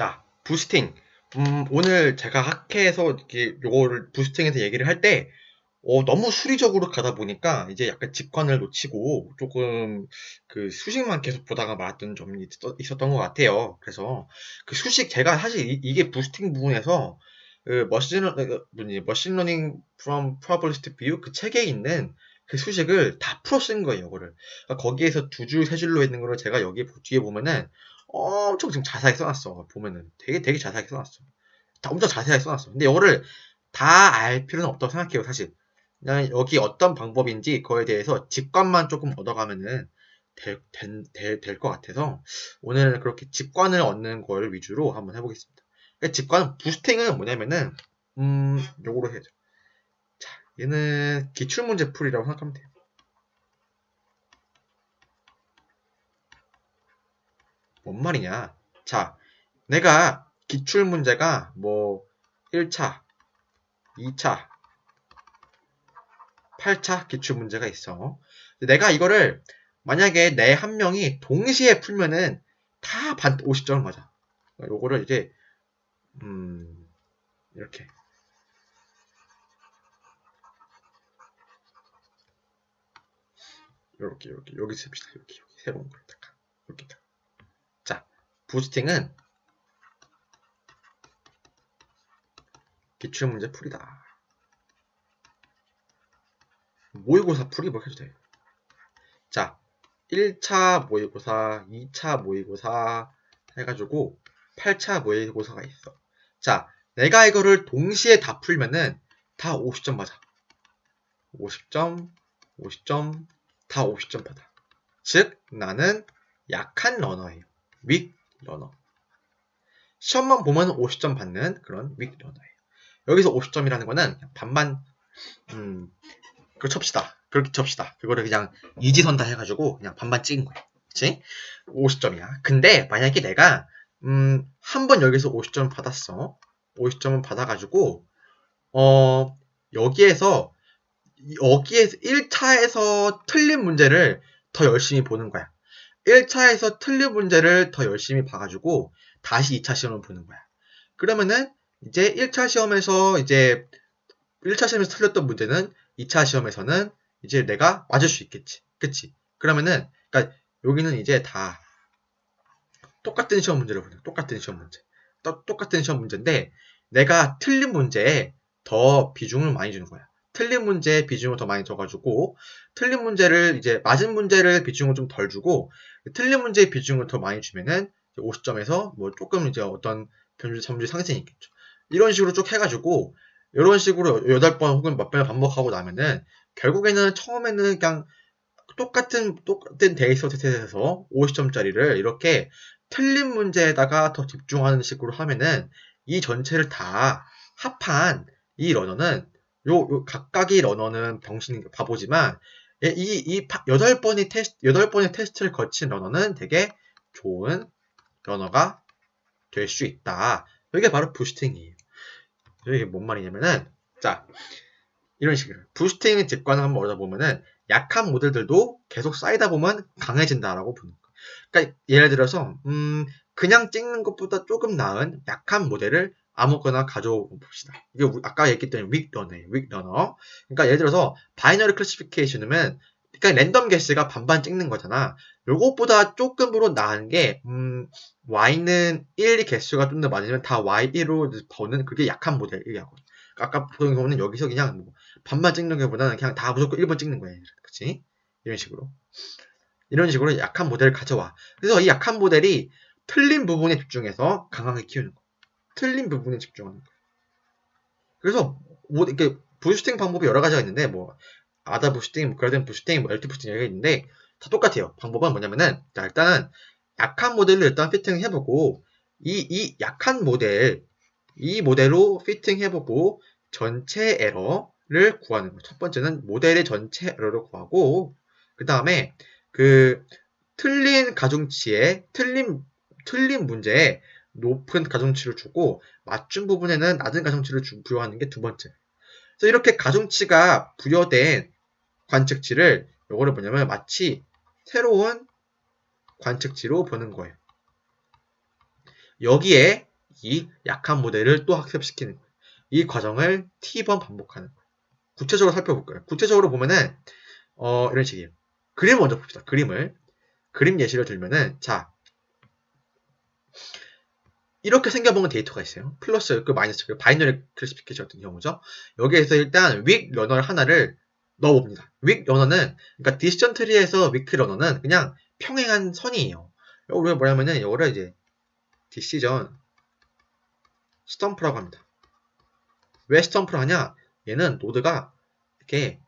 자, 부스팅. 음, 오늘 제가 학회에서 이렇게 요거를 부스팅에서 얘기를 할 때, 어, 너무 수리적으로 가다 보니까 이제 약간 직관을 놓치고 조금 그 수식만 계속 보다가 말았던 점이 있었, 던 것 같아요. 그래서 그 수식 제가 사실 이, 게 부스팅 부분에서 그 머신, 그 뭐지, 머신 러닝 from probabilistic view 그 책에 있는 그 수식을 다 풀어 쓴 거예요, 이거를. 그러니까 거기에서 두 줄, 세 줄로 있는 거를 제가 여기 뒤에 보면은 엄청 지금 자세하게 써놨어. 보면은 되게 되게 자세하게 써놨어. 다 엄청 자세하게 써놨어. 근데 이거를 다 알 필요는 없다고 생각해요, 사실. 그냥 여기 어떤 방법인지 그거에 대해서 직관만 조금 얻어가면은 될, 될, 될, 것 같아서 오늘은 그렇게 직관을 얻는 걸 위주로 한번 해보겠습니다. 그러니까 직관, 부스팅은 뭐냐면은, 음, 요거로 해야죠. 자, 얘는 기출문제 풀이라고 생각하면 돼요. 뭔 말이냐? 자, 내가 기출 문제가 뭐 1차, 2차, 8차 기출 문제가 있어. 내가 이거를 만약에 내 한 명이 동시에 풀면은 다 반 50점을 맞아. 요거를 이제 음 이렇게 이렇게 이렇게 여기 씁시다. 여기 여기 새로운 걸 딱. 이렇게 딱. 부스팅은 기출문제 풀이다. 모의고사 풀이 뭐 해도 돼. 자, 1차 모의고사, 2차 모의고사 해가지고 8차 모의고사가 있어. 자, 내가 이거를 동시에 다 풀면은 다 50점 맞아. 50점, 50점, 다 50점 받아. 즉, 나는 약한 러너예요. 윗 러너. 시험만 보면 50점 받는 그런 윅 러너예요. 여기서 50점이라는 거는 반반 음, 그걸 칩시다. 그렇게 칩시다. 그거를 그냥 이지선 다 해가지고 그냥 반반 찍은 거예요. 그치? 50점이야. 근데 만약에 내가 음, 한 번 여기서 50점 받았어. 50점을 받아가지고 어, 여기에서 여기에서 1차에서 틀린 문제를 더 열심히 보는 거야. 1차에서 틀린 문제를 더 열심히 봐가지고 다시 2차 시험을 보는 거야. 그러면은 이제 1차 시험에서 이제 1차 시험에서 틀렸던 문제는 2차 시험에서는 이제 내가 맞을 수 있겠지. 그치? 그러면은, 그니까 여기는 이제 다 똑같은 시험 문제를 보는 똑같은 시험 문제. 똑같은 시험 문제인데 내가 틀린 문제에 더 비중을 많이 주는 거야. 틀린 문제에 비중을 더 많이 줘가지고 틀린 문제를 이제 맞은 문제를 비중을 좀 덜 주고 틀린 문제의 비중을 더 많이 주면은 50점에서 뭐 조금 이제 어떤 점수 점수 상승이 있겠죠. 이런 식으로 쭉 해가지고 이런 식으로 8번 혹은 몇 번을 반복하고 나면은 결국에는 처음에는 그냥 똑같은 똑같은 데이터 세트에서 50점짜리를 이렇게 틀린 문제에다가 더 집중하는 식으로 하면은 이 전체를 다 합한 이 러너는 요, 요 각각의 러너는 병신 바보지만 이, 이 여덟 번의 테스트, 여덟 번의 테스트를 거친 러너는 되게 좋은 러너가 될 수 있다. 이게 바로 부스팅이에요. 이게 뭔 말이냐면은, 자, 이런 식으로. 부스팅 직관을 한번 얻어보면은, 약한 모델들도 계속 쌓이다 보면 강해진다라고 보는 거. 그러니까 예를 들어서, 음, 그냥 찍는 것보다 조금 나은 약한 모델을 아무거나 가져오 봅시다. 이게 아까 얘기했던 윅 러너예요. 윅 러너. 그러니까 예를 들어서 바이너리 클래시피케이션이면 그러니까 랜덤 개수가 반반 찍는 거잖아. 요것보다 조금으로 나은 게 음, y는 1 개수가 좀 더 많으면 다 y1로 버는 그게 약한 모델이라고. 그러니까 아까 보던 경우는 여기서 그냥 뭐 반반 찍는 것보다는 그냥 다 무조건 1번 찍는 거예요. 그치? 이런 식으로. 이런 식으로 약한 모델을 가져와. 그래서 이 약한 모델이 틀린 부분에 집중해서 강하게 키우는 거. 틀린 부분에 집중하는 거예요. 그래서 뭐 이렇게 부스팅 방법이 여러 가지가 있는데 뭐 아다 부스팅, 그라덴 부스팅, 뭐 엘트 부스팅 여러 가 있는데 다 똑같아요. 방법은 뭐냐면은 자, 일단은 약한 모델을 일단 피팅 해보고 이, 이 약한 모델 이 모델로 피팅 해보고 전체 에러를 구하는 거첫 번째는 모델의 전체 에러를 구하고 그 다음에 그 틀린 가중치에 틀린 틀린 문제에 높은 가중치를 주고 맞춤 부분에는 낮은 가중치를 부여하는 게 두 번째. 그래서 이렇게 가중치가 부여된 관측치를 요거를 뭐냐면 마치 새로운 관측치로 보는 거예요. 여기에 이 약한 모델을 또 학습시키는. 이 과정을 T번 반복하는 거예요. 구체적으로 살펴볼까요? 구체적으로 보면은 어, 이런 식이에요. 그림 먼저 봅시다. 그림을 그림 예시를 들면은 자 이렇게 생겨보는 데이터가 있어요. 플러스 그 마이너스 그 바이너리 클래시피케이션 같은 경우죠. 여기에서 일단 윅 러너를 하나를 넣어봅니다. 윅 러너는 그러니까 디시전 트리에서 위크 러너는 그냥 평행한 선이에요. 우리가 뭐냐면은 이거를 이제 디시전 스탬프라고 합니다. 왜 스탬프를 하냐? 얘는 노드가 이렇게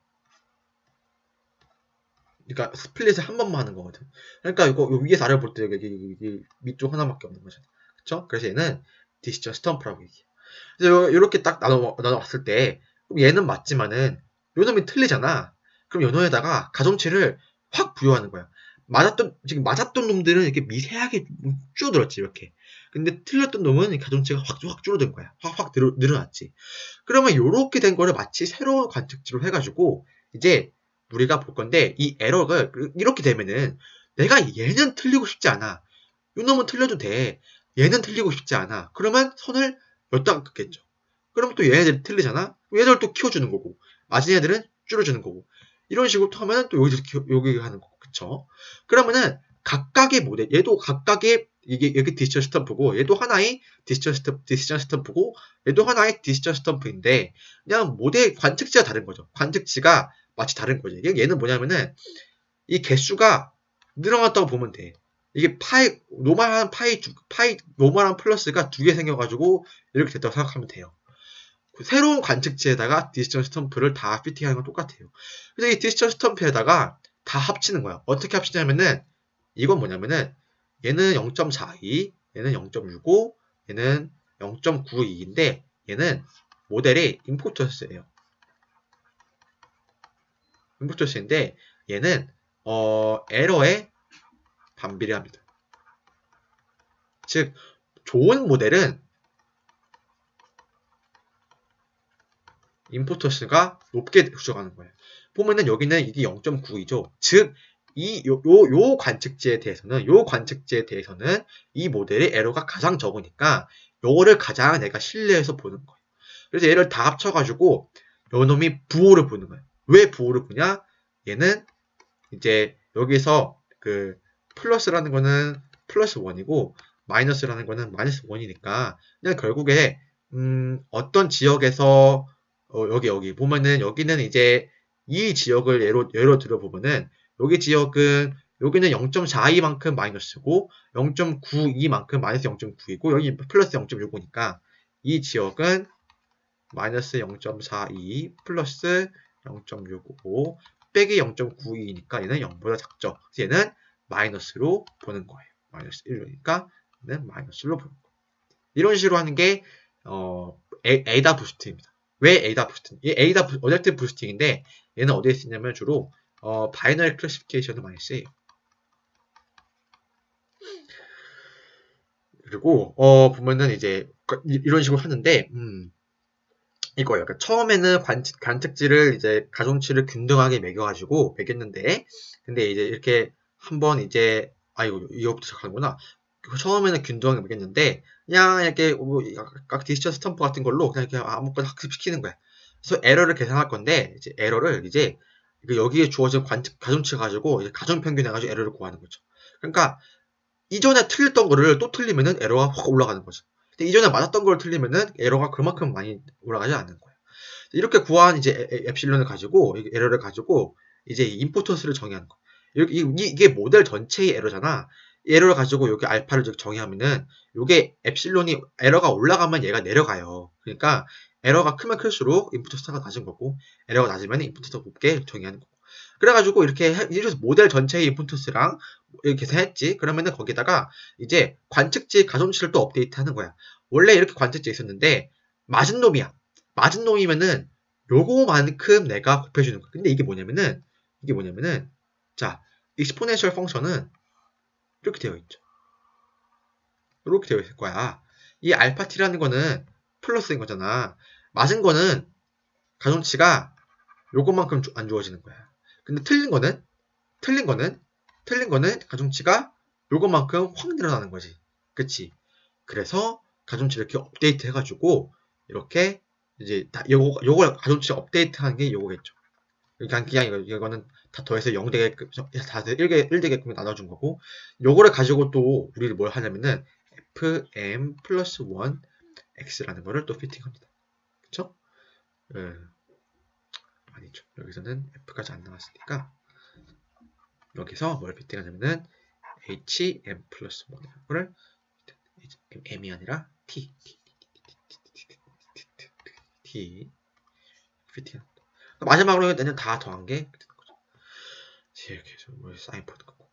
그러니까 스플릿을 한 번만 하는 거거든. 그러니까 이거 위에서 아래 볼 때 여기, 여기, 여기 밑쪽 하나밖에 없는 거잖아. 그쵸? 그래서 얘는 디시전 스탬프라고 얘기해요. 그래서 이렇게 딱 나눠, 나눠봤을 때 얘는 맞지만은 요 놈이 틀리잖아. 그럼 요 놈에다가 가정치를 확 부여하는 거야. 맞았던 지금 맞았던 놈들은 이렇게 미세하게 줄어들었지 이렇게. 근데 틀렸던 놈은 가정치가 확, 확 줄어든 거야. 확, 확 늘어, 늘어났지. 그러면 요렇게 된 거를 마치 새로운 관측지로 해가지고 이제 우리가 볼 건데 이 에러를 이렇게 되면은 내가 얘는 틀리고 싶지 않아. 요 놈은 틀려도 돼. 얘는 틀리고 싶지 않아. 그러면 선을 여기다가 긋겠죠. 그러면 또 얘네들이 틀리잖아. 얘들 또 키워주는 거고 맞은 애들은 줄여주는 거고 이런 식으로 또 하면은 또 여기서 여기 하는 거고 그쵸? 그러면은 각각의 모델 얘도 각각의 이게 여기 디시전 스탬프고 얘도 하나의 디시전 스탬프 디시전 스탬프고 얘도 하나의 디시전 스탬프인데 그냥 모델 관측지가 다른 거죠. 관측지가 마치 다른 거죠. 얘는 뭐냐면은 이 개수가 늘어났다고 보면 돼. 이게 파이 노멀한 파이 파이 노멀한 플러스가 두 개 생겨가지고 이렇게 됐다고 생각하면 돼요. 그 새로운 관측지에다가 디지털 스탬프를 다 피팅하는 건 똑같아요. 그래서 이 디지털 스탬프에다가 다 합치는 거야. 어떻게 합치냐면은 이건 뭐냐면은 얘는 0.42, 얘는 0.65, 얘는 0.92인데 얘는 모델이 임포터스예요. 임포터스인데 얘는 어 에러에 반비례합니다. 즉 좋은 모델은 임포터스가 높게 부족하는 거예요. 보면은 여기는 이게 0.92죠. 즉, 이, 요, 요, 요 관측지에 대해서는, 요 관측지에 대해서는 이 모델의 에러가 가장 적으니까 요거를 가장 내가 신뢰해서 보는 거예요. 그래서 얘를 다 합쳐가지고 요 놈이 부호를 보는 거예요. 왜 부호를 보냐? 얘는 이제 여기서 그 플러스라는 거는 플러스 1이고 마이너스라는 거는 마이너스 1이니까 그냥 결국에 음, 어떤 지역에서 어, 여기 여기 보면은 여기는 이제 이 지역을 예로 예로 들어 보면은 여기 지역은 여기는 0.42만큼 마이너스고 0.92만큼 마이너스 0.9이고 여기 플러스 0.65니까 이 지역은 마이너스 0.42 플러스 0.65 빼기 0.92니까 얘는 0보다 작죠. 얘는 마이너스로 보는 거예요. 마이너스 1이니까 얘는 마이너스로 보는 거예요. 이런 식으로 하는 게 어, 에이다 부스트입니다. 왜 에이다 부스팅? 이 에이다 어젝트 부스팅인데 얘는 어디에 쓰냐면 주로 어, 바이너리 클래시피케이션을 많이 쓰여요. 그리고 어, 보면은 이제 이런 식으로 하는데 음, 이거예요. 그러니까 처음에는 관측, 관측지를 이제 가중치를 균등하게 매겨가지고 매겼는데 근데 이제 이렇게 한번 이제 아이고 이거부터 시작하는구나. 처음에는 균등하게 매겼는데 그냥 이렇게 뭐 각 디지털 스탬프 같은 걸로 그냥 이렇게 아무거나 학습시키는 거야. 그래서 에러를 계산할 건데 이제 에러를 이제 여기에 주어진 관측 가중치 가지고 가중 평균 해 가지고 에러를 구하는 거죠. 그러니까 이전에 틀렸던 거를 또 틀리면은 에러가 확 올라가는 거죠. 근데 이전에 맞았던 걸 틀리면은 에러가 그만큼 많이 올라가지 않는 거예요. 이렇게 구한 이제 엡실론을 가지고 에러를 가지고 이제 임포터스를 정의하는 거. 이렇게 이게 모델 전체의 에러잖아. 에러를 가지고 여기 알파를 정의하면은 이게 엡실론이 에러가 올라가면 얘가 내려가요. 그러니까 에러가 크면 클수록 인풋 스타가 낮은 거고 에러가 낮으면 인풋 스타가 높게 정의하는 거고. 그래가지고 이렇게 이래서 모델 전체의 인풋스랑 이렇게 계산했지. 그러면은 거기다가 이제 관측지 가정치를 또 업데이트하는 거야. 원래 이렇게 관측지 있었는데 맞은 놈이야. 맞은 놈이면은 요거만큼 내가 곱해주는 거야. 근데 이게 뭐냐면은 이게 뭐냐면은 자 익스포넨셜 펑션은 이렇게 되어 있죠. 이렇게 되어 있을 거야. 이 알파 t라는 거는 플러스인 거잖아. 맞은 거는 가중치가 요것만큼 안 주어지는 거야. 근데 틀린 거는 틀린 거는 틀린 거는 가중치가 요것만큼 확 늘어나는 거지. 그치? 그래서 가중치 이렇게 업데이트 해가지고 이렇게 이제 다 요거 요걸 가중치 업데이트하는 게 요거겠죠. 그냥 그냥 이거 이거는 다 더해서 0 되게끔 다 1개 1 되게끔 나눠준 거고 요거를 가지고 또 우리를 뭘 하냐면은 fm 플러스 1 x라는 거를 또 피팅합니다. 그쵸? 예. 아니죠. 여기서는 f까지 안 나왔으니까 여기서 뭘 피팅하냐면은 hm 플러스 1이거를 m이 아니라 t t t 피팅 마지막으로 얘는 다 더한 게 이렇게 해서 뭐 사인 포드 고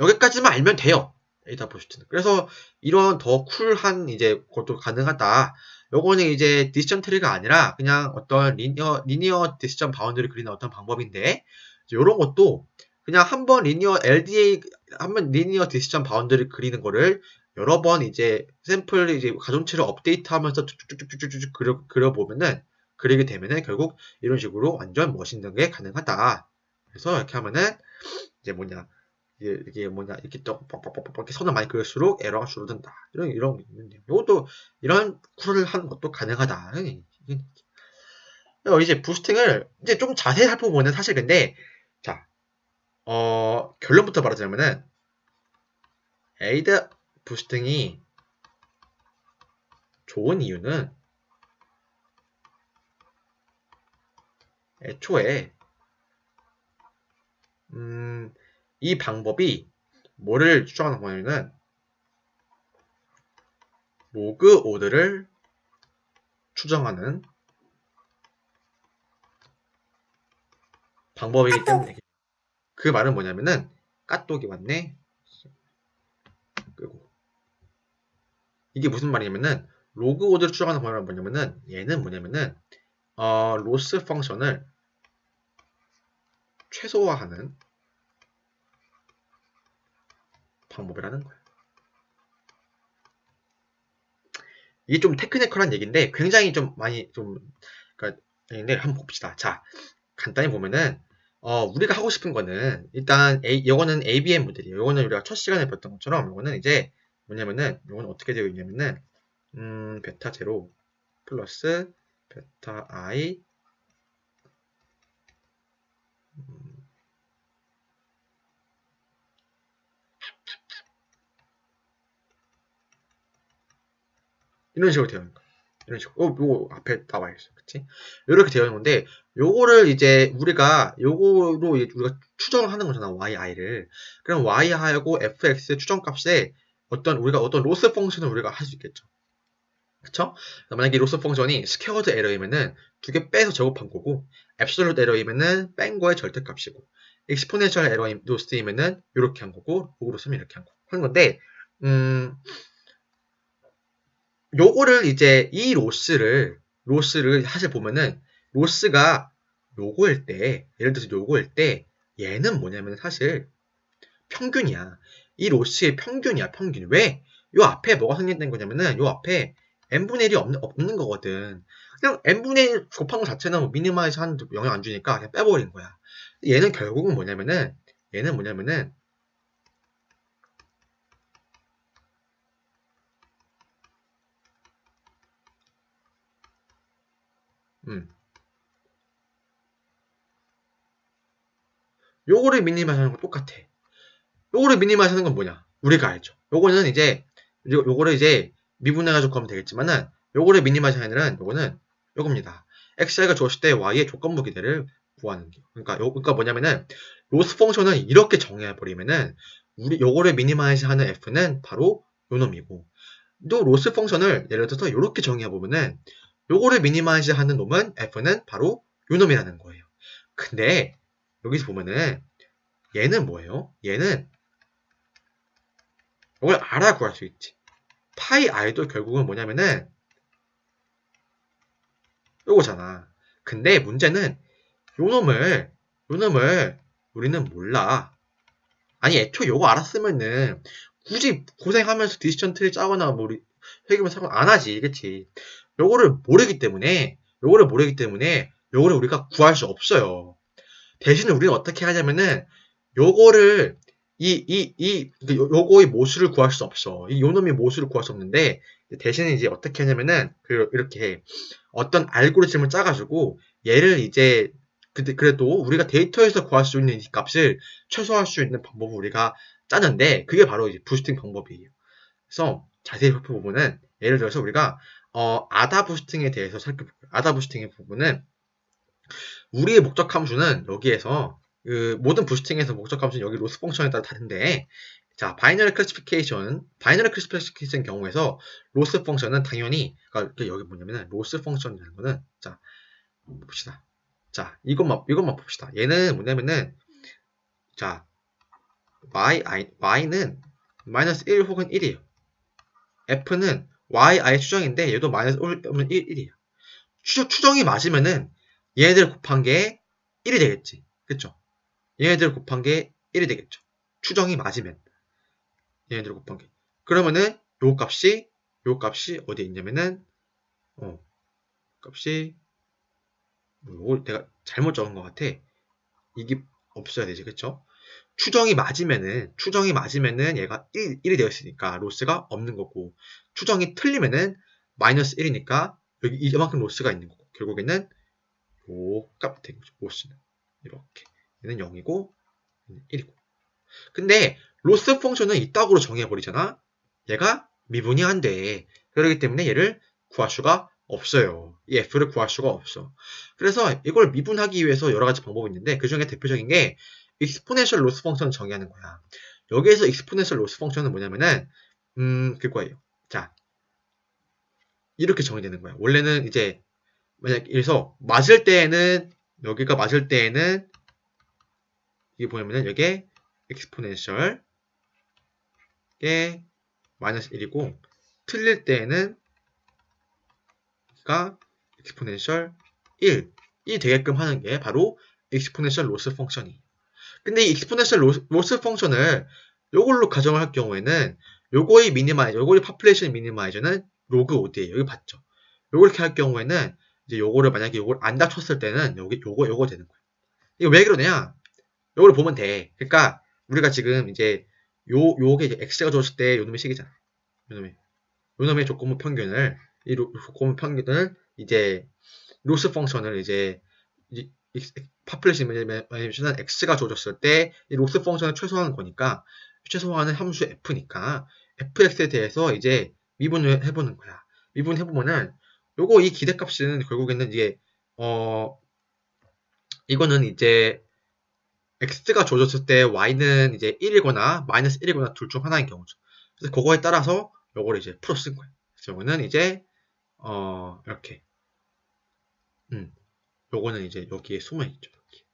여기까지만 알면 돼요. 에이다 보시트는. 그래서 이런 더 쿨한 이제 것도 가능하다. 요거는 이제 디시전 트리가 아니라 그냥 어떤 리니어 리니어 디시전 바운드를 그리는 어떤 방법인데 이런 것도 그냥 한 번 리니어 LDA 한 번 리니어 디시전 바운드를 그리는 거를 여러 번 이제 샘플 이제 가중치를 업데이트하면서 쭉쭉쭉쭉쭉 그려 그려 보면은 그리게 되면은 결국 이런 식으로 완전 멋있는 게 가능하다. 그래서 이렇게 하면은 이제 뭐냐 이게, 뭐냐 이렇게 또 뻑뻑뻑뻑 이렇게 선을 많이 그을수록 에러가 줄어든다. 이런 이런 이것도 이런 쿨을 하는 것도 가능하다. 이제 부스팅을 이제 좀 자세히 살펴보면 사실 근데 자 어, 결론부터 말하자면은 에이드 부스팅이 좋은 이유는 애초에 음, 이 방법이 뭐를 추정하는 거냐면은 로그 오드를 추정하는 방법이기 때문에 그 말은 뭐냐면은 까똑이 왔네? 끄고 이게 무슨 말이냐면은 로그 오드를 추정하는 방법은 뭐냐면은 얘는 뭐냐면은 어, 로스 펑션을 최소화하는 방법이라는 거예요. 이게 좀 테크니컬한 얘기인데 굉장히 좀 많이 좀 그러니까 근데 한번 봅시다. 자, 간단히 보면은 어, 우리가 하고 싶은 거는 일단 A, 이거는 ABM 모델이에요. 이거는 우리가 첫 시간에 봤던 것처럼 이거는 이제 뭐냐면은 이거는 어떻게 되어 있냐면은 음, 베타 제로 플러스 베타 i 이런 식으로 되어 있는 거야. 이런 식으로. 어, 요거 앞에 나와 있어. 그치? 이렇게 되어 있는 건데, 요거를 이제 우리가, 요거로 우리가 추정을 하는 거잖아. yi를. 그럼 y하고 fx 추정 값에 어떤, 우리가 어떤 로스 펑션을 우리가 할 수 있겠죠. 그쵸? 만약에 로스 펑션이 스퀘어드 에러이면은 두 개 빼서 제곱한 거고, 앱솔루트 에러이면은 뺀 거의 절대값이고, 익스포넨셜 에러 로스이면은 이렇게 한 거고, 로그로 쓰면 이렇게 한 거. 하는 건데, 음, 요거를 이제 이 로스를 로스를 사실 보면은 로스가 요거일 때 예를 들어서 요거일 때 얘는 뭐냐면 사실 평균이야. 이 로스의 평균이야, 평균. 왜? 요 앞에 뭐가 생긴다는 거냐면은 요 앞에 n분의 1이 없는, 없는 거거든. 그냥 n분의 1 곱한 거 자체는 뭐 미니마이즈 데 영향 안 주니까 그냥 빼버린 거야. 얘는 결국은 뭐냐면은 얘는 뭐냐면은 음. 요거를 미니마이즈 하는 건 똑같아. 요거를 미니마이즈 하는 건 뭐냐? 우리가 알죠. 요거는 이제, 요거를 이제 미분해가지고 하면 되겠지만은, 요거를 미니마이즈 하는 애는 요거는 요겁니다. xi가 주었을 때 y의 조건부 기대를 구하는 게. 그러니까, 요, 그러니까 뭐냐면은, 로스 펑션을 이렇게 정해 버리면은, 우리 요거를 미니마이즈 하는 f는 바로 요 놈이고, 또 로스 펑션을 예를 들어서 이렇게 정해보면은, 요거를 미니마이즈 하는 놈은 f는 바로 요 놈이라는 거예요. 근데 여기서 보면은 얘는 뭐예요? 얘는 이걸 알아 구할 수 있지. 파이 i도 결국은 뭐냐면은 요거잖아. 근데 문제는 요 놈을 요 놈을 우리는 몰라. 아니 애초 요거 알았으면은 굳이 고생하면서 디시전 트리 짜거나 뭐 회계만 사고 안 하지, 그치? 요거를 모르기 때문에 요거를 모르기 때문에 요거를 우리가 구할 수 없어요. 대신 우리는 어떻게 하냐면은 요거를 이, 이, 이, 그 요- 요거의 모수를 구할 수 없어. 이 요놈의 모수를 구할 수 없는데, 대신에 이제 어떻게 하냐면은, 그, 이렇게 해. 어떤 알고리즘을 짜가지고, 얘를 이제, 근데 그래도 우리가 데이터에서 구할 수 있는 이 값을 최소화할 수 있는 방법을 우리가 짜는데, 그게 바로 이제 부스팅 방법이에요. 그래서 자세히 살펴보면은, 예를 들어서 우리가, 어, 아다 부스팅에 대해서 살펴볼게요. 아다 부스팅의 부분은, 우리의 목적 함수는 여기에서 그 모든 부스팅에서 목적 함수는 여기 로스 펑션에 따라 다른데 자 바이너리 클래시피케이션 바이너리 클래시피케이션 경우에서 로스 펑션은 당연히 그러니까 여기 뭐냐면은 로스 펑션이라는 거는 자 봅시다 자 이것만 이것만 봅시다 얘는 뭐냐면은 자 y i y는 마이너스 1 혹은 1이에요 f는 y i 추정인데 얘도 마이너스 1 혹은 1, 1이에요 추정, 추정이 맞으면은 얘네들 곱한 게 1이 되겠지. 그쵸? 얘네들 곱한 게 1이 되겠죠. 추정이 맞으면. 얘네들 곱한 게. 그러면은 요 값이 요 값이 어디에 있냐면은 어 값이 뭐 내가 잘못 적은 것 같아. 이게 없어야 되지. 그쵸? 추정이 맞으면은 추정이 맞으면은 얘가 1, 1이 되었으니까 로스가 없는 거고 추정이 틀리면은 마이너스 1이니까 여기 이만큼 로스가 있는 거고 결국에는 요 값이 되는 거죠. 로스는 이렇게 얘는 0이고 얘는 1이고 근데 로스 펑션은 이따구로 정해버리잖아? 얘가 미분이 안 돼 그렇기 때문에 얘를 구할 수가 없어요. 이 f를 구할 수가 없어. 그래서 이걸 미분하기 위해서 여러 가지 방법이 있는데 그 중에 대표적인 게 익스포넨셜 로스 펑션을 정의하는 거야. 여기에서 익스포넨셜 로스 펑션은 뭐냐면은 음 그거예요. 자 이렇게 정의되는 거야. 원래는 이제 만약 그래서 맞을 때에는 여기가 맞을 때에는 이게 뭐냐면은 여기에 exponential에 마이너스 1이고 틀릴 때에는 가 exponential 1이 되게끔 하는 게 바로 exponential loss 펑션이. 근데 이 exponential loss, loss 펑션을 요걸로 가정을 할 경우에는 요거의 미니마이저, 요거의 population 미니마이저는 로그 5D예요. 여기 봤죠? 요걸 이렇게 할 경우에는 이제 요거를 만약에 요걸 안 닫혔을 때는 여기 요거 요거 되는 거예요. 이거 왜 그러냐? 요거를 보면 돼. 그러니까 우리가 지금 이제 요 요게 이제 x가 줬을 때 요놈의 식이잖아. 요놈의 요놈의 조건부 평균을 이 로- 조건부 평균을 이제 로스 펑션을 이제 이, 파플레이션 매니메이션은 x가 줘줬을 때 이 로스 펑션을 최소화하는 거니까 최소화하는 함수 f니까 fx에 대해서 이제 미분을 해보는 거야. 미분 해보면은 요거 이 기대값은 결국에는 이게 어 이거는 이제 x가 줘줬을 때 y는 이제 1이거나 마이너스 1이거나 둘 중 하나인 경우죠. 그래서 그거에 따라서 요거를 이제 풀어 쓴 거예요. 그래서 요거는 이제 어 이렇게 음 요거는 이제 여기에 숨어 있죠. 여기.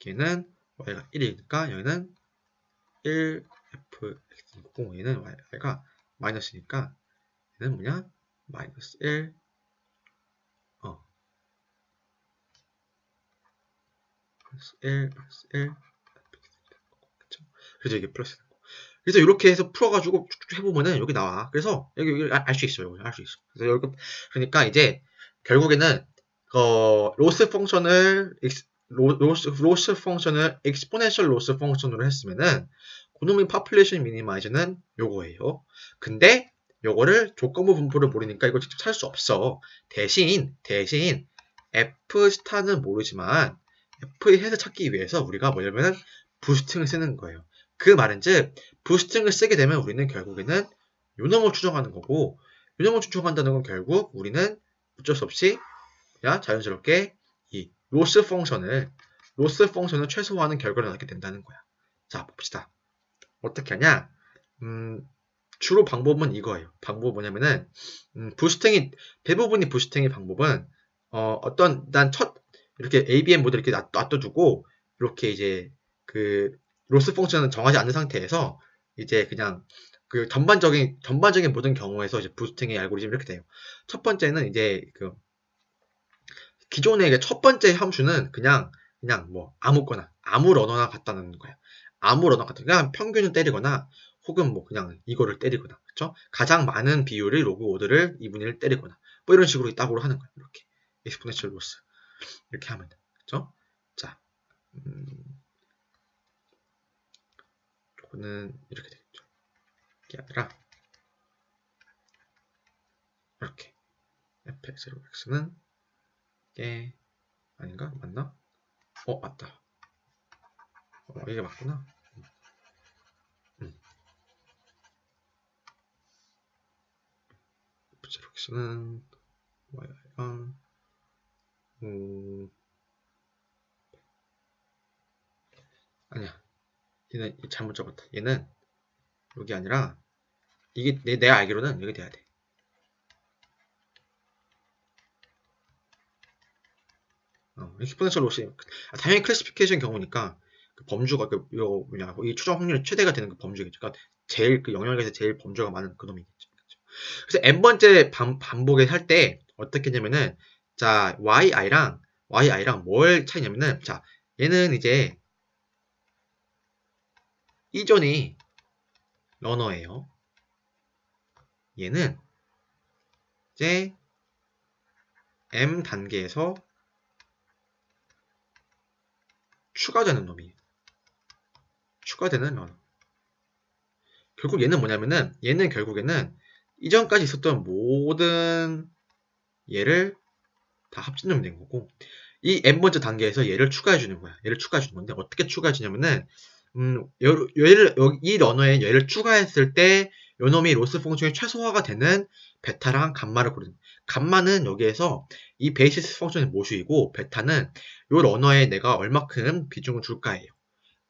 여기는 y가 1이니까 여기는 1 fx고 얘는 y가 마이너스니까 얘는 뭐냐 마이너스 1 마이너스 1 마이너스 1 그쵸? 그래서 이게 플러스 그래서 이렇게 해서 풀어가지고 쭉쭉 해보면은 여기 나와 그래서 여기, 여기 알 수 있어요 알 수 있어 그래서 여기 그러니까 이제 결국에는 어 로스 펑션을 로스, 로스 펑션을 exponential 로스 펑션으로 했으면은 그놈의 population minimize는 요거예요 근데 요거를 조건부 분포를 모르니까 이거 직접 찾을 수 없어. 대신, 대신, F 스타는 모르지만, F의 해을 찾기 위해서 우리가 뭐냐면, 부스팅을 쓰는 거예요. 그 말은 즉, 부스팅을 쓰게 되면 우리는 결국에는 요놈을 추정하는 거고, 요놈을 추정한다는 건 결국 우리는 어쩔 수 없이 그냥 자연스럽게 이 로스 펑션을, 로스 펑션을 최소화하는 결과를 낳게 된다는 거야. 자, 봅시다. 어떻게 하냐? 음, 주로 방법은 이거예요. 방법 뭐냐면은 음, 부스팅이 대부분이 부스팅의 방법은 어, 어떤 난 첫 이렇게 ABM 모델 이렇게 놔- 놔둬두고 이렇게 이제 그 로스 펑션은 정하지 않은 상태에서 이제 그냥 그 전반적인 전반적인 모든 경우에서 이제 부스팅의 알고리즘이 이렇게 돼요. 첫 번째는 이제 그 기존의 첫 번째 함수는 그냥 그냥 뭐 아무거나 아무 러너나 갖다 놓는 거야. 아무 러너 갖다 그냥 평균을 때리거나 혹은 뭐 그냥 이거를 때리거나 그렇죠? 가장 많은 비율의 로그 오드를 2분의 1 때리거나 뭐 이런 식으로 이따구로 하는 거예요. 이렇게 exponential loss 이렇게 하면 돼. 그렇죠? 자, 음, 이거는 이렇게 되겠죠. 이게 아니라 이렇게 fx0x는 이게 아닌가? 맞나? 어 맞다. 어, 이게 맞구나. 음. fx0x는 y랑 음 아니야. 얘는 잘못 적었다. 얘는 여기 아니라 이게 내, 내가 알기로는 여기 돼야 돼. 어, 익스포넨셜 로스 아, 당연히 클래시피케이션 경우니까 그 범주가 그 이거 뭐냐 이 추정 확률이 최대가 되는 그 범주겠죠. 그러니까 제일 그 영역에서 제일 범주가 많은 그 놈이겠죠. 그래서 n 번째 반, 반복에 할 때 어떻게 했냐면은 자 yi랑 yi랑 뭘 차이냐면은 자 얘는 이제 이전이 러너예요. 얘는 이제 m 단계에서 추가되는 놈이에요. 추가되는 러너. 결국 얘는 뭐냐면은 얘는 결국에는 이전까지 있었던 모든 얘를 다 합친 놈이 된 거고 이 n 번째 단계에서 얘를 추가해 주는 거야. 얘를 추가해 주는 건데 어떻게 추가해 주냐면은 음, 얘를 이 러너에 얘를 추가했을 때 요놈이 로스 펑션이 최소화가 되는 베타랑 감마를 고르는 감마는 여기에서 이 베이시스 펑션의 모수이고 베타는 요 러너에 내가 얼마큼 비중을 줄까예요.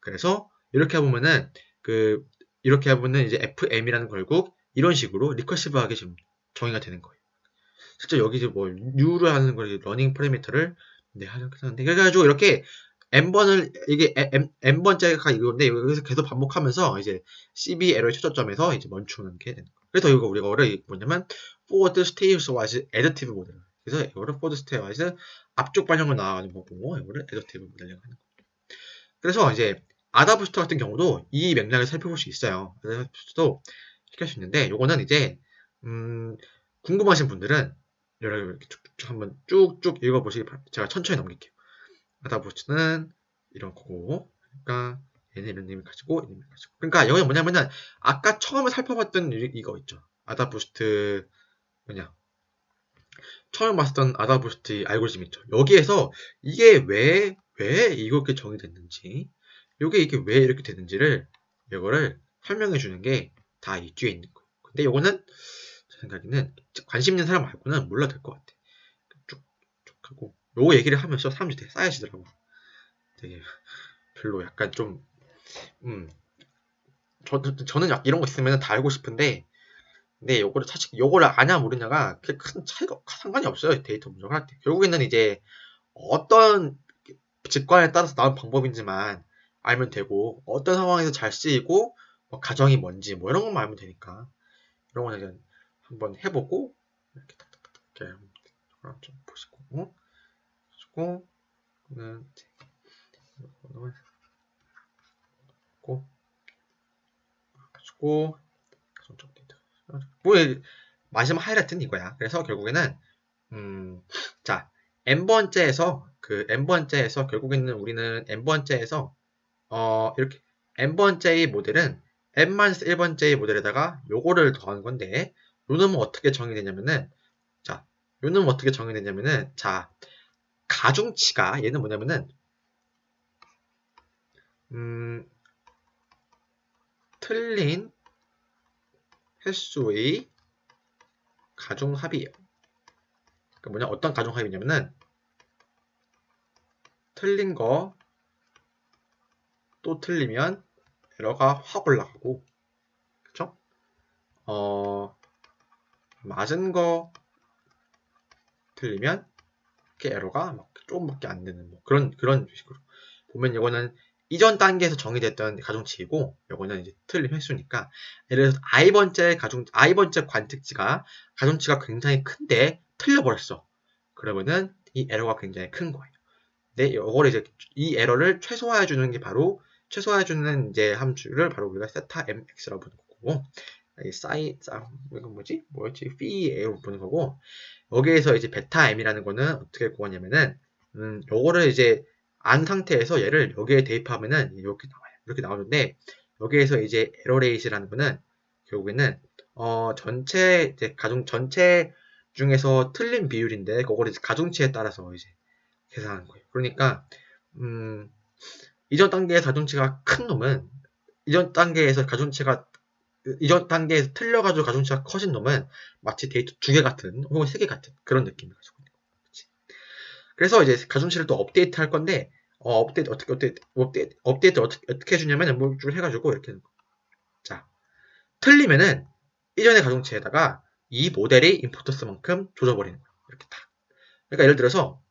그래서 이렇게 보면은 그 이렇게 해보면 이제 FM이라는 결국 이런 식으로 리커시브하게 지금 정의가 되는 거예요. 실제 여기 뭐 U를 하는 걸 러닝 파라미터를 네, 하는데 그래가지고 이렇게 n번을 이게 n, n번째가 이건데 여기서 계속 반복하면서 이제 CB 에러의 최저점에서 이제 멈추는 게 되는 거예요. 그래서 이거 우리가 어를 뭐냐면 forward status wise additive 모델. 그래서 이거를 forward status wise 앞쪽 반영을 나와가지고 보고 이거를 additive 모델링 하는 거예요. 그래서 이제 아다부스터 같은 경우도 이 맥락을 살펴볼 수 있어요. 아다부스터도 시킬 수 있는데 요거는 이제 음, 궁금하신 분들은 여러 이렇게 쭉쭉 한번 쭉쭉 읽어보시기 바랍니다. 제가 천천히 넘길게요. 아다부스트는 이런 거고 그러니까 얘는 이런 의미 가지고 이런 의미 가지고. 그러니까 여기 뭐냐면은 아까 처음에 살펴봤던 이거 있죠. 아다부스트 뭐냐. 처음 봤었던 아다부스트 알고리즘 있죠. 여기에서 이게 왜 왜 이렇게 정의됐는지 이게 이게 왜 이렇게 됐는지를 이거를 설명해 주는 게 다 이 뒤에 있는 거예요. 근데 이거는 제 생각에는 관심 있는 사람 말고는 몰라도 될것 같아 쭉쭉 하고 요거 얘기를 하면서 사람들이 되게 쌓여지더라고. 되게 별로 약간 좀, 음, 저, 저는 약 이런 거 있으면 다 알고 싶은데, 근데 요거를 사실 요거를 아냐 모르냐가 큰 차이가 상관이 없어요. 데이터 분석을 할 때. 결국에는 이제 어떤 직관에 따라서 나온 방법인지만 알면 되고, 어떤 상황에서 잘 쓰이고, 뭐 가정이 뭔지, 뭐 이런 것만 알면 되니까. 이런 거는 한번 해보고, 이렇게 탁탁탁 이렇게 좀 보시고, 고 그는 고 가지고 뭐 마지막 하이라이트는 이거야. 그래서 결국에는 음, 자 n 번째에서 그 n 번째에서 결국에는 우리는 n 번째에서 어 이렇게 n 번째의 모델은 n-1번째의 모델에다가 요거를 더하는 건데 요 놈은 어떻게 정의되냐면은 자 요 놈은 어떻게 정의되냐면은 자 가중치가 얘는 뭐냐면은 음, 틀린 횟수의 가중합이에요. 그러니까 뭐냐 어떤 가중합이냐면은 틀린 거 또 틀리면 에러가 확 올라가고 그쵸? 어 맞은 거 틀리면 이렇게 에러가 막 조금밖에 안 되는 뭐 그런 그런 식으로 보면 이거는 이전 단계에서 정의됐던 가중치이고 이거는 이제 틀린 횟수니까 예를 들어서 i 번째 가중 i 번째 관측치가 가중치가 굉장히 큰데 틀려버렸어. 그러면은 이 에러가 굉장히 큰 거예요. 근데 이거를 이제 이 에러를 최소화해 주는 게 바로 최소화해 주는 이제 함수를 바로 우리가 세타 mx라고 부르는 거고 이 사이 아, 이건 뭐지? 뭐였지? phi로 부르는 거고 여기에서 이제 베타 m이라는 거는 어떻게 구하냐면은 음, 요거를 이제 안 상태에서 얘를 여기에 대입하면은 이렇게 나와요. 이렇게 나오는데 여기에서 이제 에러 레이시라는 거는 결국에는 어, 전체 이제 가중 전체 중에서 틀린 비율인데 그거를 이제 가중치에 따라서 이제 계산하는 거예요. 그러니까 음, 이전 단계에서 가중치가 큰 놈은 이전 단계에서 가중치가 이전 단계에서 틀려가지고 가중치가 커진 놈은 마치 데이터 두 개 같은 혹은 세 개 같은 그런 느낌을 가지고 있는. 그치? 그래서 이제 가중치를 또 업데이트 할 건데 어, 업데이트 어떻게 업데이트 업데이트 업데이트 어떻게 어떻게 해주냐면 뭐 쭉 해가지고 이렇게 하는 거예요. 자 틀리면은 이전의 가중치에다가 이 모델의 인포터스만큼 조져버리는 거예요. 이렇게 딱. 그러니까 예를 들어서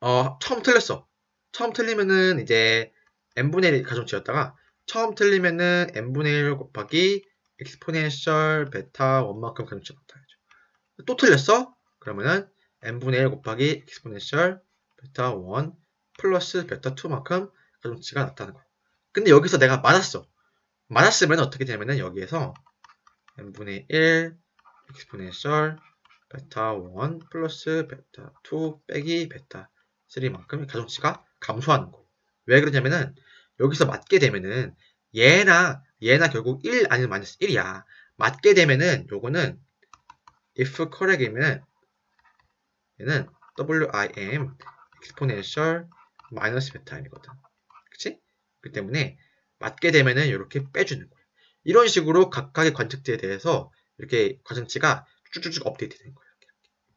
어, 처음 틀렸어. 처음 틀리면은 이제 n분의 1 가중치였다가 처음 틀리면은 n분의 1 곱하기 exponential 베타 1만큼 가중치가 나타나죠. 또 틀렸어? 그러면은 n분의 1 곱하기 exponential 베타 1 플러스 베타 2만큼 가중치가 나타나는 거야. 근데 여기서 내가 맞았어. 맞았으면 어떻게 되냐면은 여기에서 n분의 1 exponential 베타 1 플러스 베타 2 빼기 베타 3만큼 가중치가 감소하는 거예요. 왜 그러냐면은 여기서 맞게 되면은 얘나 얘나 결국 1 아니면 마이너스 1이야. 맞게 되면은 요거는 if correct이면 얘는 WIM exponential 마이너스 베타임이거든. 그치? 그 때문에 맞게 되면은 이렇게 빼주는 거예요. 이런 식으로 각각의 관측지에 대해서 이렇게 가중치가 쭉쭉쭉 업데이트 되는 거예요.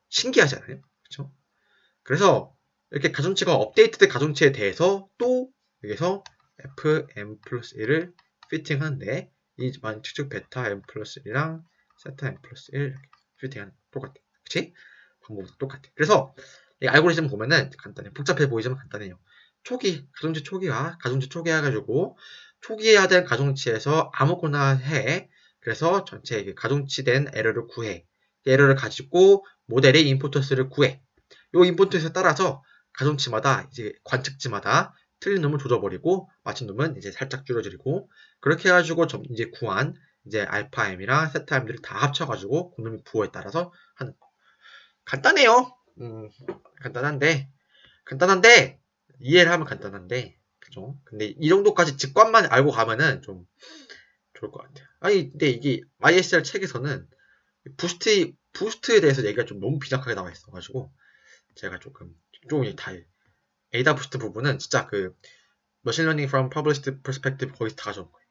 신기하잖아요. 그렇죠? 그래서 이렇게 가중치가 업데이트된 가중치에 대해서 또 여기서 fm 플러스 1을 피팅하는데 이 만축적 베타 m 플러스 1이랑 세타 m 플러스 1 이렇게 피팅하는 똑같아. 그치? 방법은 똑같아. 그래서 이 알고리즘 보면은 간단해. 복잡해 보이지만 간단해요. 초기, 가중치 초기화, 가중치 초기화 해가지고 초기화 된 가중치에서 아무거나 해. 그래서 전체 가중치된 에러를 구해. 에러를 가지고 모델의 인포터스를 구해. 이 인포터스에 따라서 가중치마다 이제 관측지마다 틀린 놈을 조져버리고 맞춘 놈은 이제 살짝 줄여드리고 그렇게 해가지고 좀 이제 구한 이제 알파 m이랑 세타 m들을 다 합쳐가지고 그놈의 부호에 따라서 하는 거. 간단해요. 음, 간단한데 간단한데 이해를 하면 간단한데 그죠? 근데 이 정도까지 직관만 알고 가면은 좀 좋을 것 같아요. 아니 근데 이게 ISR 책에서는 부스트 부스트에 대해서 얘기가 좀 너무 빈약하게 나와 있어가지고 제가 조금 좀다 에이다 부스트 부분은 진짜 그 머신러닝 from published perspective 거기서 다 가져온 거예요.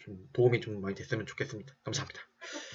좀 도움이 좀 많이 됐으면 좋겠습니다. 감사합니다.